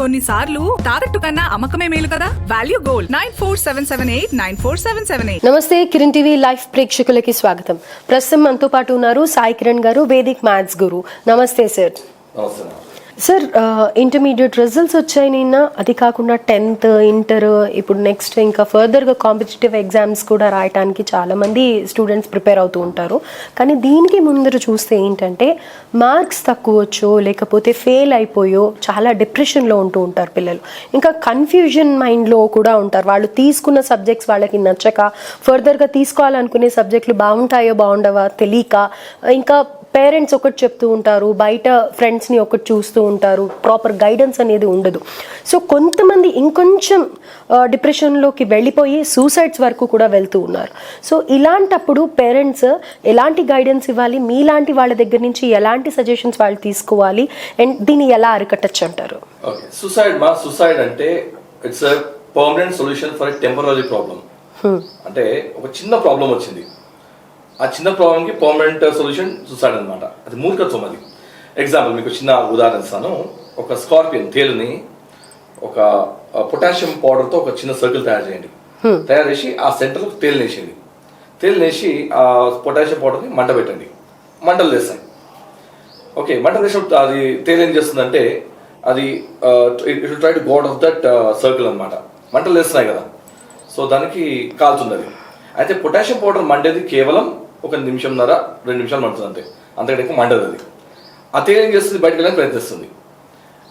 కొన్నిసార్లు తాకట్టు కన్నా అమ్మకమే మేలు కదా? Value gold. Nine four seven seven eight nine four seven seven eight. నమస్తే కిరణ్ టీవీ లైవ్ ప్రేక్షకులకి స్వాగతం. ప్రస్తుతం మనతో పాటు ఉన్నారు సాయి కిరణ్ గారు వేదిక్ మ్యాథ్స్ గురు. నమస్తే సార్. సార్ ఇంటర్మీడియట్ రిజల్ట్స్ వచ్చాయి నిన్న. అది కాకుండా టెన్త్ ఇంటర్ ఇప్పుడు నెక్స్ట్ ఇంకా ఫర్దర్గా కాంపిటేటివ్ ఎగ్జామ్స్ కూడా రాయటానికి చాలామంది స్టూడెంట్స్ ప్రిపేర్ అవుతూ ఉంటారు. కానీ దీనికి ముందర చూస్తే ఏంటంటే మార్క్స్ తక్కువ వచ్చో లేకపోతే ఫెయిల్ అయిపోయో చాలా డిప్రెషన్లో ఉంటూ ఉంటారు పిల్లలు. ఇంకా కన్ఫ్యూజన్ మైండ్లో కూడా ఉంటారు. వాళ్ళు తీసుకున్న సబ్జెక్ట్స్ వాళ్ళకి నచ్చక ఫర్దర్గా తీసుకోవాలనుకునే సబ్జెక్టులు బాగుంటాయో బాగుండవా తెలియక ఇంకా పేరెంట్స్ ఒకటి చెప్తూ ఉంటారు బయట ఫ్రెండ్స్ని ఒకటి చూస్తూ ఉంటారు ప్రాపర్ గైడెన్స్ అనేది ఉండదు. సో కొంతమంది ఇంకొంచెం డిప్రెషన్లోకి వెళ్ళిపోయి సూసైడ్స్ వరకు కూడా వెళ్తూ ఉన్నారు. సో ఇలాంటప్పుడు పేరెంట్స్ ఎలాంటి గైడెన్స్ ఇవ్వాలి మీలాంటి వాళ్ళ దగ్గర నుంచి ఎలాంటి సజెషన్స్ వాళ్ళు తీసుకోవాలి అండ్ దీన్ని ఎలా అరికట్టచ్చు అంటారు? ఓకే. సుసైడ్ మా సుసైడ్ అంటే it's a permanent solution for temporary problem అంటే ఒక చిన్న ప్రాబ్లం వచ్చింది. ఆ చిన్న ప్రాబ్లంకి పర్మనెంట్ సొల్యూషన్ సుసైడ్ అన్నమాట. అది మూర్ఖత్వం అది. ఎగ్జాంపుల్ మీకు చిన్న ఉదాహరణ ఇస్తాను. ఒక స్కార్పియన్ తేలుని ఒక పొటాషియం పౌడర్తో ఒక చిన్న సర్కిల్ తయారు చేయండి. తయారు చేసి ఆ సెంటర్లో తేలు వేసేయండి తేలు వేసి ఆ పొటాషియం పౌడర్ని మంట పెట్టండి. మంటలు లేస్తాయి ఓకే మంటలు వేసినప్పుడు అది తేలు ఏం చేస్తుందంటే అది it try to go out of that circle అన్నమాట. మంటలు వేస్తున్నాయి కదా. సో దానికి కాలుతుంది అది అయితే పొటాషియం పౌడర్ మండేది కేవలం ఒక నిమిషంన్నర రెండు నిమిషాలు మండుతుంది అంతే. అంతకంటే ఎక్కువ మండదు అది. ఆ తేలు ఏం చేస్తుంది? బయటకు వెళ్ళడానికి ప్రయత్నిస్తుంది.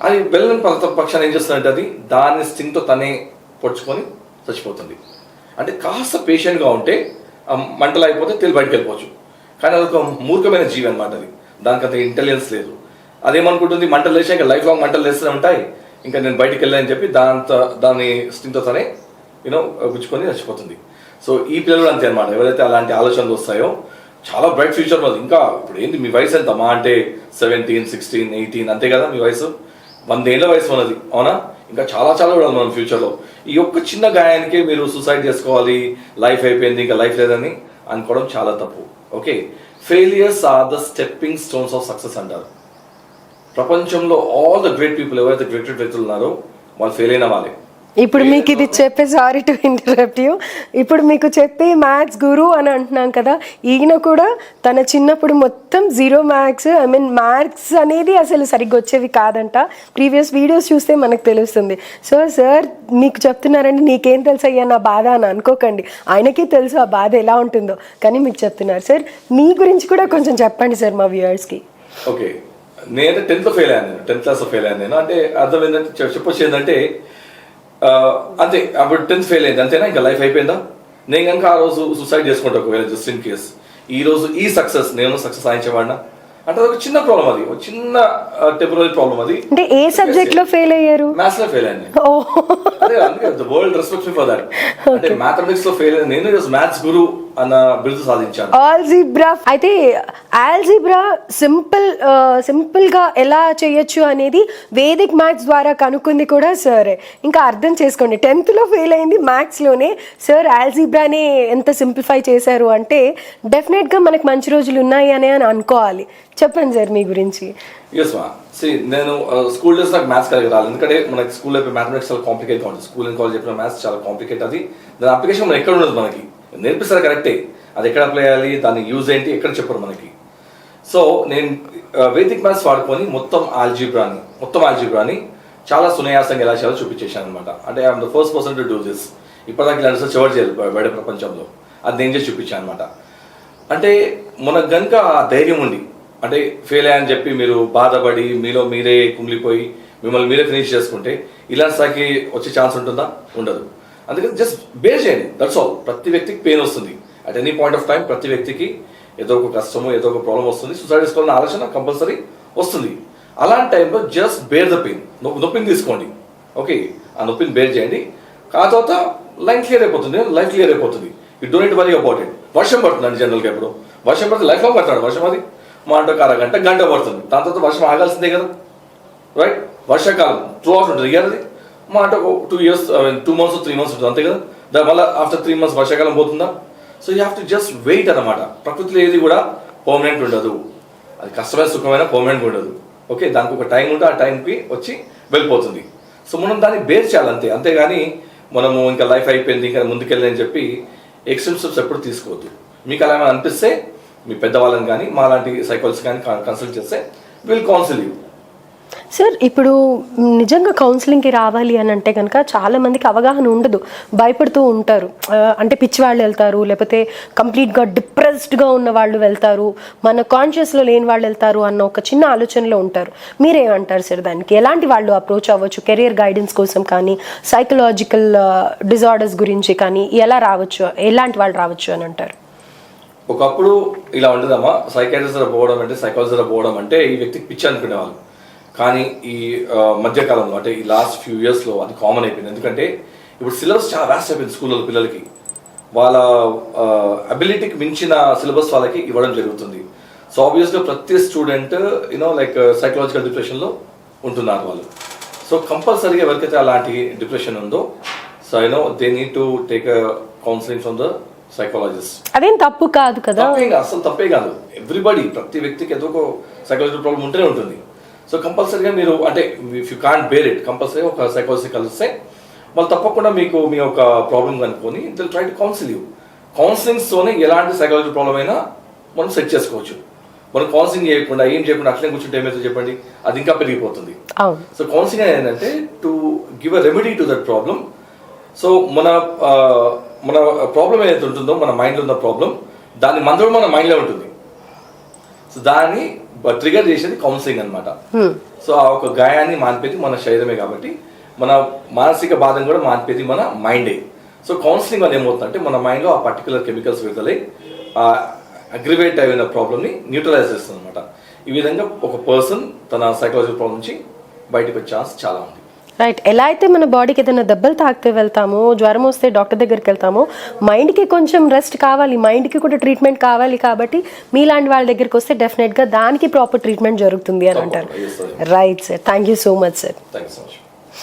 అది వెళ్ళని పక్షాన్ని ఏం చేస్తుందంటే అది దాని స్టింగ్తో తనే పొడుచుకొని చచ్చిపోతుంది. అంటే కాస్త పేషెంట్గా ఉంటే మంటలు అయిపోతే తెలి బయటకు వెళ్ళిపోవచ్చు. కానీ అదొక మూర్ఖమైన జీవి అనమాట అది. దానికి అంత ఇంటెలిజెన్స్ లేదు. అదేమనుకుంటుంది? మంటలు లేచా ఇంకా లైఫ్ లాంగ్ మంటలు లేస్తూనే ఉంటాయి. ఇంకా నేను బయటికి వెళ్ళాలని చెప్పి దాంతో దాని స్టింగ్తో తనే యూనో గుచ్చుకొని చచ్చిపోతుంది. సో ఈ పిల్లలు అంతే అనమాట ఎవరైతే అలాంటి ఆలోచనలు వస్తాయో చాలా బ్రైట్ ఫ్యూచర్ మాది. ఇంకా ఇప్పుడు ఏంటి మీ వయసు ఎంత మా అంటే సెవెంటీన్ సిక్స్టీన్ ఎయిటీన్ అంతే కదా మీ వయసు? వందేళ్ళ వయసు ఉన్నది అవునా? ఇంకా చాలా చాలా కూడా మనం ఫ్యూచర్లో ఈ ఒక్క చిన్న గాయానికే మీరు సూసైడ్ చేసుకోవాలి లైఫ్ అయిపోయింది ఇంకా లైఫ్ లేదని అనుకోవడం చాలా తప్పు. Okay? Failures are the stepping stones of success అంటారు. ప్రపంచంలో ఆల్ ద గ్రేట్ పీపుల్ ఎవరైతే గ్రేట్ వ్యక్తులు ఉన్నారో వాళ్ళు ఫెయిల్ అయిన వాళ్ళే. ఇప్పుడు మీకు ఇది చెప్పే సారీ టు ఇంటరప్ట్ యూ ఇప్పుడు మీకు చెప్పే మ్యాథ్స్ గురు అని అంటున్నాం కదా ఈయన కూడా తన చిన్నప్పుడు మొత్తం zero maths I mean maths అనేది అసలు సరిగ్గా వచ్చేవి కాదంట. ప్రీవియస్ వీడియోస్ చూస్తే మనకు తెలుస్తుంది. సో సార్ మీకు చెప్తున్నారండి నీకేం తెలుసు అయ్యా నా బాధ అని అనుకోకండి. ఆయనకి తెలుసు ఆ బాధ ఎలా ఉంటుందో. కానీ మీకు చెప్తున్నారు. సార్ మీ గురించి కూడా కొంచెం చెప్పండి సార్ మా వ్యూయర్స్కి ఓకే నేను టెన్త్ ఫెయిల్ అయ్యాను. టెన్త్ క్లాస్ ఫెయిల్ అయ్యాను నేను. అంటే అర్థం ఏంటంటే చెప్పొచ్చు ఏంటంటే అంతే అప్పుడు టెన్త్ ఫెయిల్ అయింది అంతేనా? ఇంకా లైఫ్ అయిపోయిందా? నేను కనుక ఆ రోజు సూసైడ్ చేసుకుంటా ఒకవేళ జస్ట్ ఇన్ కేస్ ఈ రోజు ఈ సక్సెస్ నేను సక్సెస్ సాధించేవాడినా? అంటే అది ఒక చిన్న ప్రాబ్లం అది ఒక చిన్న టెంపరీ ప్రాబ్లం అది. అంటే ఏ సబ్జెక్ట్లో ఫెయిల్ అయ్యారు? మ్యాథ్స్లో ఫెయిల్ అయ్యాను అదే అందుకే the world respect for that అంటే మ్యాథమెటిక్స్లో ఫెయిల్ అయ్యాను నేను మ్యాథ్స్ గురు అన్న బిరుదు సాధించాను. ఆల్జిబ్రా అయితే ఆల్జిబ్రా సింపుల్ సింపుల్గా ఎలా చేయొచ్చు అనేది వేదిక్ మ్యాథ్స్ ద్వారా కనుక్కుంది కూడా సరే. ఇంకా అర్థం చేసుకోండి. టెన్త్లో ఫెయిల్ అయింది మ్యాథ్స్లోనే సార్ ఆల్జిబ్రాని ఎంత సింప్లిఫై చేశారు అంటే డెఫినెట్గా మనకి మంచి రోజులు ఉన్నాయి అని అని అనుకోవాలి. చెప్పండి సార్ మీ గురించి. ఎస్ మా సి నేను స్కూల్ డేస్ నాకు మ్యాథ్స్ కలిగి రాలేదు. ఎందుకంటే మనకి స్కూల్ అయిపోయి మ్యాథమెటిక్స్ చాలా కాంప్లికేట్ ఉంటుంది స్కూల్ అండ్ కాలేజ్ చెప్పిన మ్యాథ్స్ చాలా కాంప్లికేట్ అది. దాని అప్లికేషన్ ఎక్కడ ఉండదు మనకి? నేర్పిస్తారు కరెక్టే. అది ఎక్కడ అప్లై చేయాలి దాని యూజ్ ఏంటి ఎక్కడ చెప్పరు మనకి. సో నేను వేదిక్ మ్యాథ్స్ వాడుకొని మొత్తం ఆల్జీబ్రాని మొత్తం ఆల్జీబ్రాని చాలా సునాయాసంగా ఎలా చేయాలో చూపించేశాను అనమాట అంటే I'm the first person to do this ఇప్పటిదాకా ఇలా రీసెర్చ్ ఎవరు చేయాలి బయట ప్రపంచంలో. అది నేను చేసి చూపించాను అనమాట అంటే మనకు గనుక ఆ ధైర్యం ఉండి అంటే ఫెయిల్ అయ్యని చెప్పి మీరు బాధపడి మీలో మీరే కుమిలిపోయి మిమ్మల్ని మీరే ఫినిష్ చేసుకుంటే ఇలాంటి స్థాయికి వచ్చే ఛాన్స్ ఉంటుందా? ఉండదు. అందుకని జస్ట్ బేర్ చేయండి. దట్స్ ఆల్ ప్రతి వ్యక్తికి పెయిన్ వస్తుంది. At any point of time ప్రతి వ్యక్తికి ఏదో ఒక కష్టము ఏదో ఒక ప్రాబ్లం వస్తుంది. సూసైడ్ చేసుకోవాలన్న ఆలోచన కంపల్సరీ వస్తుంది. అలాంటి టైంలో జస్ట్ బేర్ ద పెయిన్ నొప్పిని తీసుకోండి. ఓకే ఆ నొప్పిని బేర్ చేయండి. ఆ తర్వాత లైన్ క్లియర్ అయిపోతుంది. లైఫ్ క్లియర్ అయిపోతుంది. You don't worry about it వర్షం పడుతుందండి జనరల్గా ఇప్పుడు వర్షం పడితే లైఫ్ లాంగ్ పడతాడు వర్షం అది. మా అంటే ఒక అరగంట గంట పడుతుంది. దాని తర్వాత వర్షం ఆగాల్సిందే కదా. రైట్ వర్షాకాలం టూ అవర్స్ ఉంటుంది. ఇయర్ అది మా అంటే two years two months three months ఉంటుంది అంతే కదా? దాని వల్ల ఆఫ్టర్ త్రీ మంత్స్ వర్షాకాలం పోతుందా? So you have to just wait అనమాట ప్రకృతిలో ఏది కూడా పర్మనెంట్ ఉండదు. అది కష్టమైన సుఖమైన పర్మనెంట్ ఉండదు. ఓకే దానికి ఒక టైం ఉంటే ఆ టైంకి వచ్చి వెళ్ళిపోతుంది. సో మనం దాన్ని బేర్ చేయాలి అంతే. అంతేగాని మనము ఇంకా లైఫ్ అయిపోయింది ఇంకా ముందుకెళ్ళి అని చెప్పి ఎక్స్ట్రీమ్ స్టెప్స్ ఎప్పుడు తీసుకోవద్దు. మీకు అలా ఏమైనా అనిపిస్తే మీ పెద్దవాళ్ళని కానీ మా లాంటి సైకాలజీ కానీ కన్సల్ట్ చేస్తే విల్ కౌన్సిల్ యూ సార్ ఇప్పుడు నిజంగా కౌన్సిలింగ్కి రావాలి అని అంటే కనుక చాలామందికి అవగాహన ఉండదు. భయపడుతూ ఉంటారు. అంటే పిచ్చి వాళ్ళు వెళ్తారు లేకపోతే కంప్లీట్గా డిప్రెస్డ్గా ఉన్న వాళ్ళు వెళ్తారు మన కాన్షియస్లో లేని వాళ్ళు వెళ్తారు అన్న ఒక చిన్న ఆలోచనలో ఉంటారు. మీరేమంటారు సార్ దానికి? ఎలాంటి వాళ్ళు అప్రోచ్ అవ్వచ్చు? కెరియర్ గైడెన్స్ కోసం కానీ సైకలాజికల్ డిజార్డర్స్ గురించి కానీ ఎలా రావచ్చు? ఎలాంటి వాళ్ళు రావచ్చు అని అంటారు? ఒకప్పుడు ఇలా ఉండదమ్మా. సైకాట్రిస్ట్ పోవడం అంటే సైకాలజిస్ట్ పోవడం అంటే ఈ వ్యక్తికి పిచ్చి అనుకునేవాళ్ళు. కానీ ఈ మధ్యకాలంలో అంటే ఈ లాస్ట్ ఫ్యూ ఇయర్స్లో అది కామన్ అయిపోయింది. ఎందుకంటే ఇప్పుడు సిలబస్ చాలా వ్యాస్ట్ అయిపోయింది స్కూల్లో పిల్లలకి. వాళ్ళ అబిలిటీకి మించిన సిలబస్ వాళ్ళకి ఇవ్వడం జరుగుతుంది. సో ఆబ్వియస్గా ప్రతి స్టూడెంట్ యూనో లైక్ సైకలాజికల్ డిప్రెషన్లో ఉంటున్నారు వాళ్ళు. సో కంపల్సరీగా ఎవరికైతే అలాంటి డిప్రెషన్ ఉందో so you know they need to take counselling from the psychologist అదేం తప్పు కాదు కాదు? అసలు తప్పే కాదు. ఎవ్రీబడి ప్రతి వ్యక్తికి ఏదో ఒక సైకాలజికల్ ప్రాబ్లం ఉంటూనే ఉంటుంది. సో కంపల్సరీగా మీరు అంటే if you can't bear it కంపల్సరీగా ఒక సైకాలజిస్ట్ కలిస్తే వాళ్ళు తప్పకుండా మీకు మీ యొక్క ప్రాబ్లం కనుక్కొని they'll try to counsel you కౌన్సిలింగ్స్తోనే ఎలాంటి సైకాలజీ ప్రాబ్లం అయినా మనం సెట్ చేసుకోవచ్చు. మనం కౌన్సిలింగ్ చేయకుండా ఏం చేయకుండా అట్లనే కూర్చుంటే ఏమైతే చెప్పండి అది ఇంకా పెరిగిపోతుంది. సో కౌన్సిలింగ్ ఏంటంటే to give a remedy to that problem so మన మన ప్రాబ్లం ఏదైతే ఉంటుందో మన మైండ్లో ఉన్న ప్రాబ్లం దాని మందడం మన మైండ్లో ఉంటుంది. సో దాన్ని ట్రిగర్ చేసేది కౌన్సిలింగ్ అన్నమాట. సో ఆ ఒక గాయాన్ని మాన్పేది మన శరీరమే కాబట్టి మన మానసిక బాధను కూడా మాన్పేది మన మైండే సో కౌన్సిలింగ్ వల్ల ఏమవుతుందంటే మన మైండ్లో ఆ పర్టికులర్ కెమికల్స్ విడుదలై ఆ అగ్రివేట్ అయిన ప్రాబ్లమ్ని న్యూట్రలైజ్ చేస్తుంది అనమాట ఈ విధంగా ఒక పర్సన్ తన సైకలాజికల్ ప్రాబ్లం నుంచి బయటకు వచ్చే ఛాన్స్ చాలా ఉంది. రైట్ ఎలా అయితే మన బాడీకి ఏదైనా దెబ్బలు తాకితే వెళ్తామో జ్వరం వస్తే డాక్టర్ దగ్గరికి వెళ్తామో మైండ్కి కొంచెం రెస్ట్ కావాలి మైండ్కి కూడా ట్రీట్మెంట్ కావాలి కాబట్టి మీలాంటి వాళ్ళ దగ్గరికి వస్తే డెఫినెట్గా దానికి ప్రాపర్ ట్రీట్మెంట్ జరుగుతుంది అని అంటారు. Right sir thank you so much sir